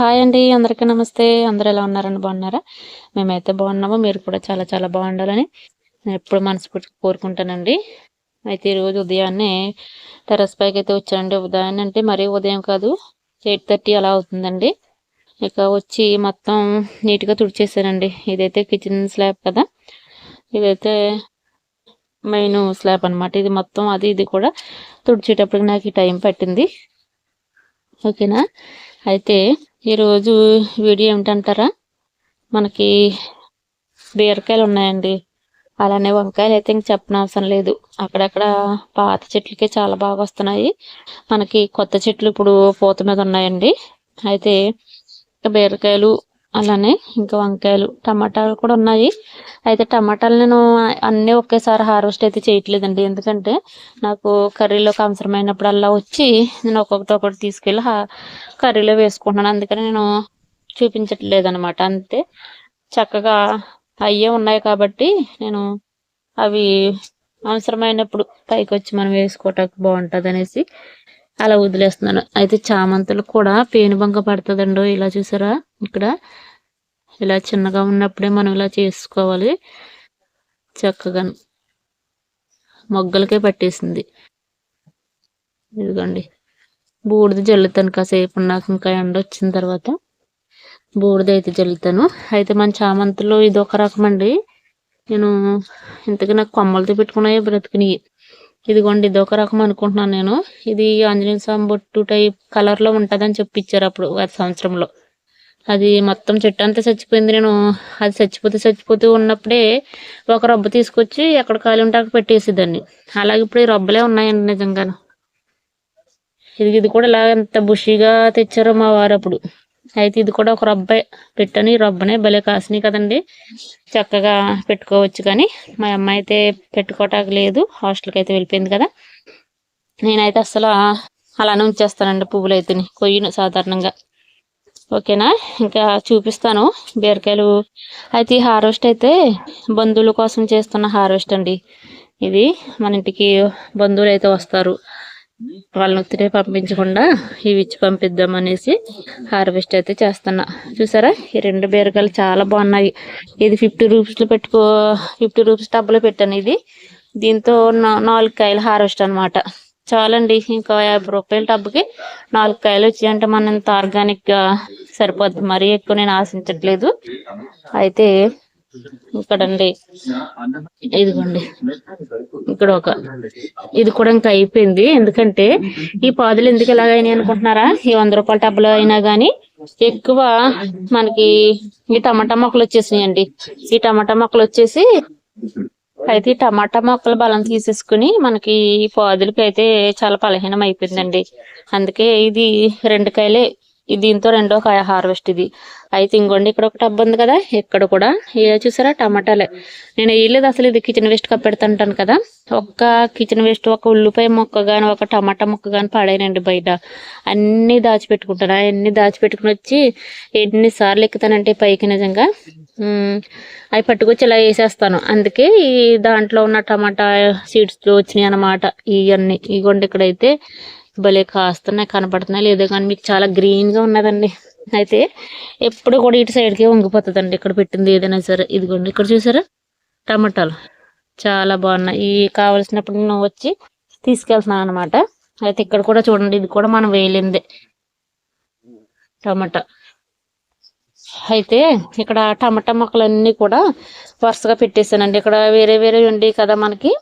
Hi అండి అందరికీ నమస్తే. అందరు ఎలా ఉన్నారని బాగున్నారా? మేమైతే బాగున్నాము. మీరు కూడా చాలా చాలా బాగుండాలని నేను ఎప్పుడు మనస్ఫూర్తిగా కోరుకుంటానండి. అయితే ఈరోజు ఉదయాన్నే టెరస్ పైకి అయితే వచ్చానండి. ఉదయాన్నే అంటే మరీ ఉదయం కాదు ఎయిట్ థర్టీ అలా అవుతుందండి. ఇక వచ్చి మొత్తం నీట్గా తుడిచేసానండి. ఇదైతే కిచెన్ స్లాబ్ కదా. ఇదైతే మెయిన్ స్లాబ్ అనమాట ఇది మొత్తం అది ఇది కూడా తుడిచేటప్పటికి నాకు ఈ టైం పట్టింది. ఓకేనా? అయితే ఈరోజు వీడియో ఏమిటంటారా? మనకి బీరకాయలు ఉన్నాయండి. అలానే వంకాయలు అయితే ఇంక చెప్పనవసరం లేదు. అక్కడక్కడ పాత చెట్లకి చాలా బాగా వస్తున్నాయి. మనకి కొత్త చెట్లు ఇప్పుడు పూత మీద ఉన్నాయండి. అయితే బీరకాయలు అలానే ఇంకా వంకాయలు టమాటాలు కూడా ఉన్నాయి. అయితే టమాటాలు నేను అన్నీ ఒకేసారి హార్వెస్ట్ అయితే చేయట్లేదండి. ఎందుకంటే నాకు కర్రీలోకి అవసరమైనప్పుడు అలా వచ్చి నేను ఒక్కొక్కటి ఒకటి తీసుకెళ్ళి హా- కర్రీలో వేసుకుంటున్నాను. అందుకని నేను చూపించట్లేదు అనమాట అంతే. చక్కగా అయ్యే ఉన్నాయి కాబట్టి నేను అవి అవసరమైనప్పుడు పైకి వచ్చి మనం వేసుకోవటానికి బాగుంటుంది అనేసి అలా వదిలేస్తున్నాను. అయితే చామంతులు కూడా పేనుబంక పడుతుందండో ఇలా చూసారా? ఇక్కడ ఇలా చిన్నగా ఉన్నప్పుడే మనం ఇలా చేసుకోవాలి. చక్కగా మొగ్గలకే పట్టేసింది. ఇదిగోండి. బూడిద జల్లుతాను కాసేపు. నాకు ఇంకా ఎండ వచ్చిన తర్వాత బూడిద అయితే జల్లుతాను. అయితే మన చామంతిలో ఇది ఒక రకం అండి నేను ఇంతకీ నాకు కొమ్మలతో పెట్టుకున్నాయో బ్రతికినాయి. ఇదిగోండి ఇది ఒక రకం అనుకుంటున్నాను నేను. ఇది ఆంజనేయ స్వామి బొట్టు టైప్ కలర్లో ఉంటుందని చెప్పిచ్చారు అప్పుడు గత సంవత్సరంలో. అది మొత్తం చెట్టు అంతా చచ్చిపోయింది. నేను అది చచ్చిపోతే చచ్చిపోతూ ఉన్నప్పుడే ఒక రొబ్బ తీసుకొచ్చి ఎక్కడ ఖాళీ ఉంటే అక్కడ పెట్టేసేదాన్ని. అలాగే ఇప్పుడు ఈ రొబ్బలే ఉన్నాయండి నిజంగాను. ఇది ఇది కూడా ఇలా ఎంత బుషిగా తెచ్చారో మా వారు అప్పుడు. అయితే ఇది కూడా ఒక రొబ్బే పెట్టని. రొబ్బనే భలే కాసినాయి కదండి. చక్కగా పెట్టుకోవచ్చు కానీ మా అమ్మాయి అయితే పెట్టుకోవటానికి లేదు. హాస్టల్కి అయితే వెళ్ళిపోయింది కదా. నేనైతే అసలు అలానే ఉంచేస్తానండి పువ్వులు అయితే కొయ్యను సాధారణంగా. ఓకేనా? ఇంకా చూపిస్తాను బీరకాయలు. అయితే ఈ హార్వెస్ట్ అయితే బంధువుల కోసం చేస్తున్న హార్వెస్ట్ అండి. ఇది మన ఇంటికి బంధువులు అయితే వస్తారు. వాళ్ళని ఒత్తిడే పంపించకుండా ఇవి ఇచ్చి పంపిద్దాం అనేసి హార్వెస్ట్ అయితే చేస్తున్నా. చూసారా? ఈ రెండు బీరకాయలు చాలా బాగున్నాయి. ఇది ఫిఫ్టీ రూపీస్లో పెట్టుకో ఫిఫ్టీ రూపీస్ టబ్లో పెట్టాను ఇది. దీంతో నా- నాలుగు కాయలు హార్వెస్ట్ అన్నమాట. చాలండి. ఇంకా యాభై రూపాయల టబ్కి నాలుగు కాయలు వచ్చాయంటే మన ఇంత ఆర్గానిక్గా సరిపోద్ది. మరీ ఎక్కువ నేను ఆశించట్లేదు. అయితే ఇక్కడండి. ఇదిగోండి. ఇక్కడ ఒక ఇది కూడా ఇంకా అయిపోయింది. ఎందుకంటే ఈ పాదులు ఎందుకు ఇలాగైనాయి అనుకుంటున్నారా? ఈ వంద రూపాయల టబ్బులు అయినా గానీ ఎక్కువ మనకి ఈ టమాటా మొక్కలు వచ్చేసినాయండి. ఈ టమాటా మొక్కలు వచ్చేసి అయితే టమాటా మొక్కలు బలం తీసేసుకుని మనకి ఈ పాదులకి అయితే చాలా బలహీనం అయిపోయిందండి. అందుకే ఇది రెండు కాయలే దీంతో రెండో కాయ హార్వెస్ట్ ఇది. అయితే ఇంకోండి ఇక్కడ ఒక టబ్ ఉంది కదా ఇక్కడ కూడా ఏ చూసారా టమాటాలే. నేను వేయలేదు అసలు ఇది కిచెన్ వేస్ట్ కప్పెడుతుంటాను కదా. ఒక్క కిచెన్ వేస్ట్ ఒక ఉల్లిపాయ మొక్క కానీ ఒక టమాటా మొక్క కానీ పడేనండి బయట. అన్నీ దాచిపెట్టుకుంటాను. అవన్నీ దాచిపెట్టుకుని వచ్చి ఎన్నిసార్లు ఎక్కుతానంటే పైకి నిజంగా. అవి పట్టుకొచ్చి ఇలా వేసేస్తాను. అందుకే ఈ దాంట్లో ఉన్న టమాటా సీడ్స్ వచ్చినాయి అన్నమాట. ఇవన్నీ ఇగోండి ఇక్కడైతే భలే కాస్తున్నాయి కనపడుతున్నాయి. లేదో కానీ మీకు చాలా గ్రీన్గా ఉన్నదండి. అయితే ఎప్పుడు కూడా ఇటు సైడ్కే కి వంగిపోతుందండి. ఇక్కడ పెట్టింది ఏదైనా సరే. ఇదిగోండి. ఇక్కడ చూసారా? టమాటాలు. చాలా బాగున్నాయి. ఈ కావలసినప్పుడు నేను వచ్చి తీసుకెళ్తున్నాను అనమాట అయితే ఇక్కడ కూడా చూడండి. ఇది కూడా మనం వేయలేందే టమాటా. అయితే ఇక్కడ టమాటా మొక్కలన్నీ కూడా వరుసగా పెట్టేసానండి ఇక్కడ వేరే వేరే ఉండి కదా మనకి.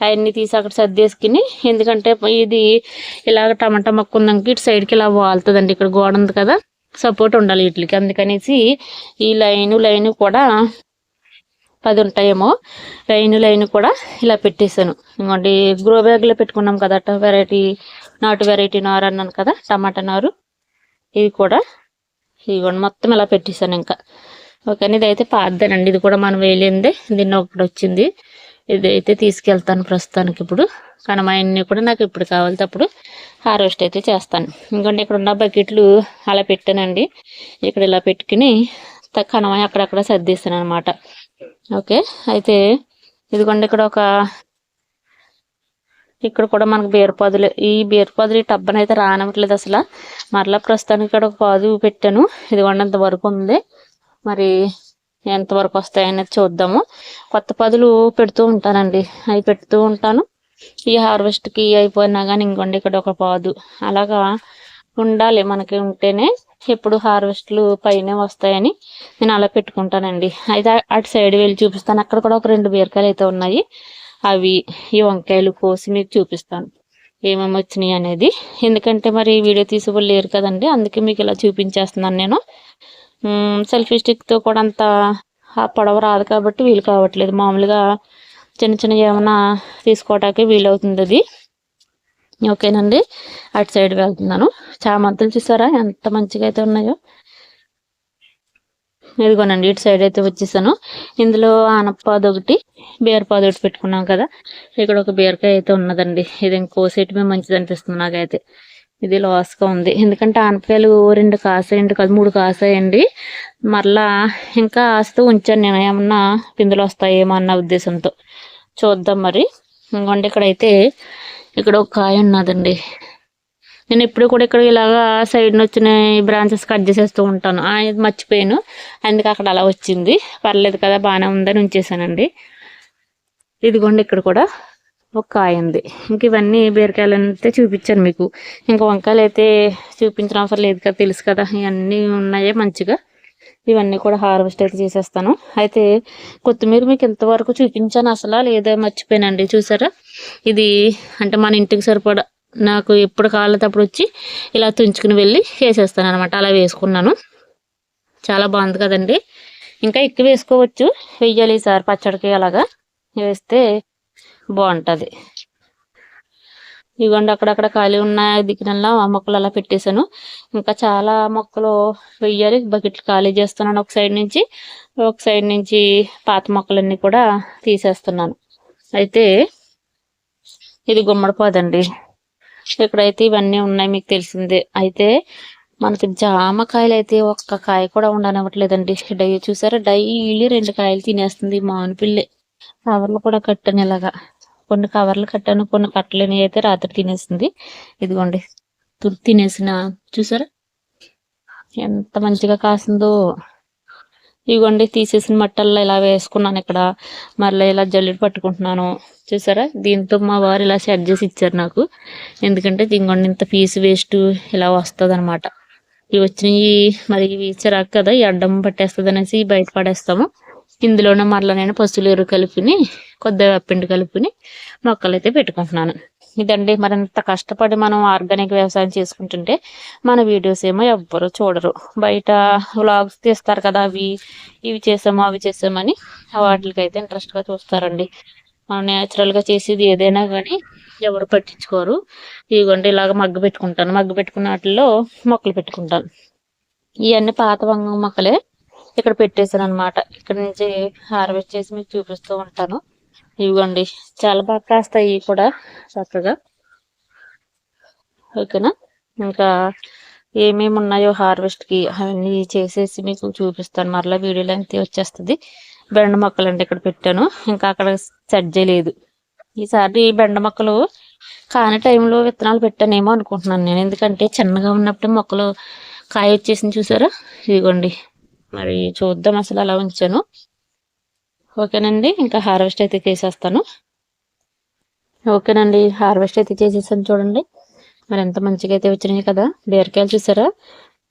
అవన్నీ తీసి అక్కడ సర్దేసుకుని ఎందుకంటే ఇది ఇలాగ టమాటా మొక్క ఉందాక ఇటు సైడ్కి ఇలా వాలుతుందండి ఇక్కడ గోడ ఉంది కదా సపోర్ట్ ఉండాలి వీటికి. అందుకనేసి ఈ లైను లైను కూడా పది ఉంటాయేమో. లైన్ లైన్ కూడా ఇలా పెట్టేశాను. ఇంకోటి గ్రో బ్యాగ్లో పెట్టుకున్నాం కదా వెరైటీ నాటు వెరైటీ నారు అన్నాను కదా టమాటా నారు. ఇది కూడా ఇదిగోండి మొత్తం ఇలా పెట్టేశాను ఇంకా. ఓకే ఇది అయితే పాతదేనండి ఇది కూడా మనం వేయలేందే దీన్ని ఒకటి వచ్చింది. ఇది అయితే తీసుకెళ్తాను ప్రస్తుతానికి ఇప్పుడు. కనమాయన్ని కూడా నాకు ఇప్పుడు కావాలి అప్పుడు హార్వెస్ట్ అయితే చేస్తాను. ఇంకోండి ఇక్కడ ఉన్న బకెట్లు అలా పెట్టానండి. ఇక్కడ ఇలా పెట్టుకుని త- అక్కడక్కడ సర్దిస్తాను అనమాట ఓకే అయితే ఇదిగోండి ఇక్కడ ఒక ఇక్కడ కూడా మనకు బీరపాదులు ఈ బీరపాదులు ఈ టబ్బని అయితే రానివ్వట్లేదు అసలు. మరలా ప్రస్తుతానికి ఇక్కడ ఒక పాదు పెట్టాను. ఇదిగోండి అంత వరకు ఉంది. మరి ఎంతవరకు వస్తాయనేది చూద్దాము. కొత్త పదులు పెడుతూ ఉంటానండి. అవి పెడుతూ ఉంటాను. ఈ హార్వెస్ట్కి అయిపోయినా కానీ ఇంకోండి ఇక్కడ ఒక పాదు. అలాగా ఉండాలి మనకి ఉంటేనే ఎప్పుడు హార్వెస్ట్లు పైన వస్తాయని నేను అలా పెట్టుకుంటానండి. అయితే అటు సైడ్ వెళ్ళి చూపిస్తాను. అక్కడ కూడా ఒక రెండు బీరకాయలు అయితే ఉన్నాయి. అవి ఈ వంకాయలు కోసి మీకు చూపిస్తాను. ఏమేమి వచ్చినాయి అనేది. ఎందుకంటే మరి వీడియో తీసి లేరు కదండి. అందుకే మీకు ఇలా చూపించేస్తున్నాను నేను. సెల్ఫీ స్టిక్తో కూడా అంత పొడవ రాదు కాబట్టి వీలు కావట్లేదు. మామూలుగా చిన్న చిన్న ఏమైనా తీసుకోవటానికి వీలవుతుంది అది. ఓకేనండి. అటు సైడ్ వెళ్తున్నాను. చామంతులు చూసారా? ఎంత మంచిగా అయితే ఉన్నాయో. ఇదిగోనండి ఇటు సైడ్ అయితే వచ్చేసాను. ఇందులో ఆనపాదు ఒకటి బీరపాదు ఒకటి పెట్టుకున్నాం కదా. ఇక్కడ ఒక బీరకాయ అయితే ఉన్నదండి. ఇది ఇంకోసేటి మంచిది అనిపిస్తుంది నాకైతే. ఇది లాస్గా ఉంది. ఎందుకంటే ఆనపకాయలు రెండు కాసాయండి కాదు మూడు కాసాయండి. మరలా ఇంకా ఆస్తూ ఉంచాను నేను. ఏమన్నా పిందులు వస్తాయేమో అన్న ఉద్దేశంతో. చూద్దాం మరి. ఇంకోండి ఇక్కడైతే ఇక్కడ ఒక కాయ ఉన్నదండి. నేను ఎప్పుడు కూడా ఇక్కడ ఇలాగా సైడ్ వచ్చిన బ్రాంచెస్ కట్ చేసేస్తూ ఉంటాను. మర్చిపోయాను. అందుకే అక్కడ అలా వచ్చింది. పర్లేదు కదా బాగానే ఉందని ఉంచేసానండి. ఇదిగోండి ఇక్కడ కూడా ఒక కాయ ఉంది. ఇంక ఇవన్నీ బీరకాయలు అయితే చూపించాను మీకు. ఇంకా వంకాయలు అయితే చూపించిన అవసరం లేదు కదా తెలుసు కదా. ఇవన్నీ ఉన్నాయే మంచిగా. ఇవన్నీ కూడా హార్వెస్ట్ అయితే చేసేస్తాను. అయితే కొత్తిమీర మీకు ఇంతవరకు చూపించాను అసలు లేదా మర్చిపోయానండి. చూసారా? ఇది అంటే మన ఇంటికి సరిపడా నాకు ఎప్పుడు కాళ్ళతప్పుడు వచ్చి ఇలా తుంచుకుని వెళ్ళి వేసేస్తాను అనమాట అలా వేసుకున్నాను. చాలా బాగుంది కదండి. ఇంకా ఎక్కువ వేసుకోవచ్చు. వెయ్యాలి సార్ పచ్చడికి అలాగా. వేస్తే బాగుంటుంది. ఇవ్వండి అక్కడక్కడ ఖాళీ ఉన్న దిక్కునల్లా మొక్కలు అలా పెట్టేశాను. ఇంకా చాలా మొక్కలు వెయ్యాలి. బకెట్లు ఖాళీ చేస్తున్నాను ఒక సైడ్ నుంచి. ఒక సైడ్ నుంచి పాత మొక్కలన్నీ కూడా తీసేస్తున్నాను. అయితే ఇది గుమ్మడిపోదండి ఇక్కడైతే ఇవన్నీ ఉన్నాయి మీకు తెలిసిందే. అయితే మనకి జామకాయలు అయితే ఒక్క కాయ కూడా ఉండనివ్వట్లేదండి. డై చూసారా? డైలీ రెండు కాయలు తినేస్తుంది మానుపిల్లే కవర్లు కూడా కట్టాను ఇలాగా. కొన్ని కవర్లు కట్టాను కొన్ని కట్టలేని అయితే రాత్రి తినేసింది ఇదిగోండి. తుర్తి తినేసిన. చూసారా? ఎంత మంచిగా కాసిందో. ఇదిగోండి తీసేసిన మట్టల్లో ఇలా వేసుకున్నాను ఇక్కడ. మళ్ళీ ఇలా జల్లెడు పట్టుకుంటున్నాను. చూసారా? దీంతో మా వారు ఇలా సెట్ చేసి ఇచ్చారు నాకు. ఎందుకంటే ఇంకొండి ఇంత పీసు వేస్ట్ ఇలా వస్తుంది అనమాట ఇవి వచ్చినవి మరి ఇవి చిరాకు కదా ఈ అడ్డం పట్టేస్తుంది అనేసి బయట పడేస్తాము. ఇందులోనే మరలా నేను పసులేరు ఎరువు కలిపిని కొద్దిగా పిండి కలుపుని మొక్కలు అయితే పెట్టుకుంటున్నాను. ఇదండి మరింత కష్టపడి మనం ఆర్గానిక్ వ్యవసాయం చేసుకుంటుంటే మన వీడియోస్ ఏమో ఎవ్వరు చూడరు. బయట వ్లాగ్స్ తీస్తారు కదా అవి ఇవి చేసాము అవి చేసామని వాటికి అయితే ఇంట్రెస్ట్గా చూస్తారండి. మనం న్యాచురల్గా చేసేది ఏదైనా కానీ ఎవరు పట్టించుకోరు. ఇదిగోండి ఇలాగ మగ్గు పెట్టుకుంటాను. మగ్గు పెట్టుకున్న వాటిల్లో మొక్కలు పెట్టుకుంటాను. ఇవన్నీ పాత వంగ మొక్కలే. ఇక్కడ పెట్టేశాను అనమాట ఇక్కడ నుంచి హార్వెస్ట్ చేసి మీకు చూపిస్తూ ఉంటాను. ఇవ్వండి. చాలా బాగా కాస్తాయి కూడా చక్కగా. ఓకేనా? ఇంకా ఏమేమి ఉన్నాయో హార్వెస్ట్కి అవన్నీ చేసేసి మీకు చూపిస్తాను. మరలా వీడియోలో అయితే వచ్చేస్తుంది. బెండ మొక్కలు అంటే ఇక్కడ పెట్టాను. ఇంకా అక్కడ సెట్ చేయలేదు. ఈసారి బెండ మొక్కలు కాని టైంలో విత్తనాలు పెట్టానేమో అనుకుంటున్నాను నేను. ఎందుకంటే చిన్నగా ఉన్నప్పుడు మొక్కలు కాయ వచ్చేసింది చూసారా? ఇదిగోండి. మరి చూద్దాం అసలు అలా ఉంచాను. ఓకేనండి ఇంకా హార్వెస్ట్ అయితే చేసేస్తాను. ఓకేనండి హార్వెస్ట్ అయితే చేసేసాను చూడండి. మరి ఎంత మంచిగా అయితే వచ్చినాయి కదా. బీరకాయలు చూసారా?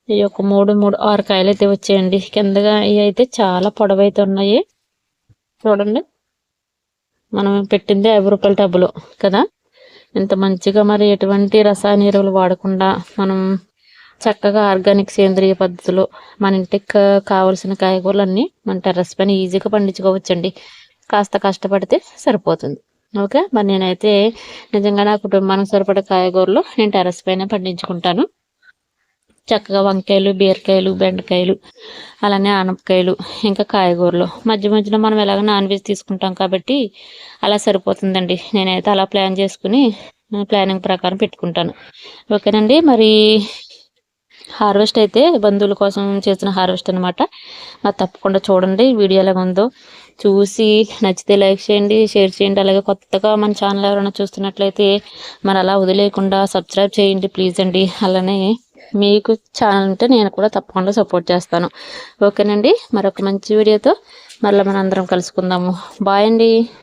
ఈ యొక్క మూడు మూడు ఆరు కాయలు అయితే వచ్చాయండి. కిందగా ఇవి అయితే చాలా పొడవైతే ఉన్నాయి. చూడండి. మనం పెట్టింది యాభై రూపాయల టబ్బులు కదా. ఇంత మంచిగా మరి ఎటువంటి రసాయన ఎరువులు వాడకుండా మనం చక్కగా ఆర్గానిక్ సేంద్రియ పద్ధతిలో మన ఇంటికి కావలసిన కాయగూరలన్నీ మన టెర్రస్ పైన ఈజీగా పండించుకోవచ్చండి. కాస్త కష్టపడితే సరిపోతుంది. ఓకే? మరి నేనైతే నిజంగా నా కుటుంబానికి సరిపడే కాయగూరలు నేను టెర్రస్ పైన పండించుకుంటాను. చక్కగా వంకాయలు బీరకాయలు బెండకాయలు అలానే ఆనపకాయలు ఇంకా కాయగూరలు. మధ్య మధ్యలో మనం ఎలాగ నాన్ వెజ్ తీసుకుంటాం కాబట్టి అలా సరిపోతుందండి. నేనైతే అలా ప్లాన్ చేసుకుని ప్లానింగ్ ప్రకారం పెట్టుకుంటాను. ఓకేనండి? మరి హార్వెస్ట్ అయితే బంధువుల కోసం చేసిన హార్వెస్ట్ అనమాట మరి తప్పకుండా చూడండి వీడియో ఎలా ఉందో. చూసి నచ్చితే లైక్ చేయండి షేర్ చేయండి. అలాగే కొత్తగా మన ఛానల్ ఎవరైనా చూస్తున్నట్లయితే మరి అలా వదిలేయకుండా సబ్స్క్రైబ్ చేయండి ప్లీజ్ అండి. అలానే మీకు ఛానల్ ఉంటే నేను కూడా తప్పకుండా సపోర్ట్ చేస్తాను. ఓకేనండి మరొక మంచి వీడియోతో మళ్ళీ మన అందరం కలుసుకుందాము. బాయ్ అండి.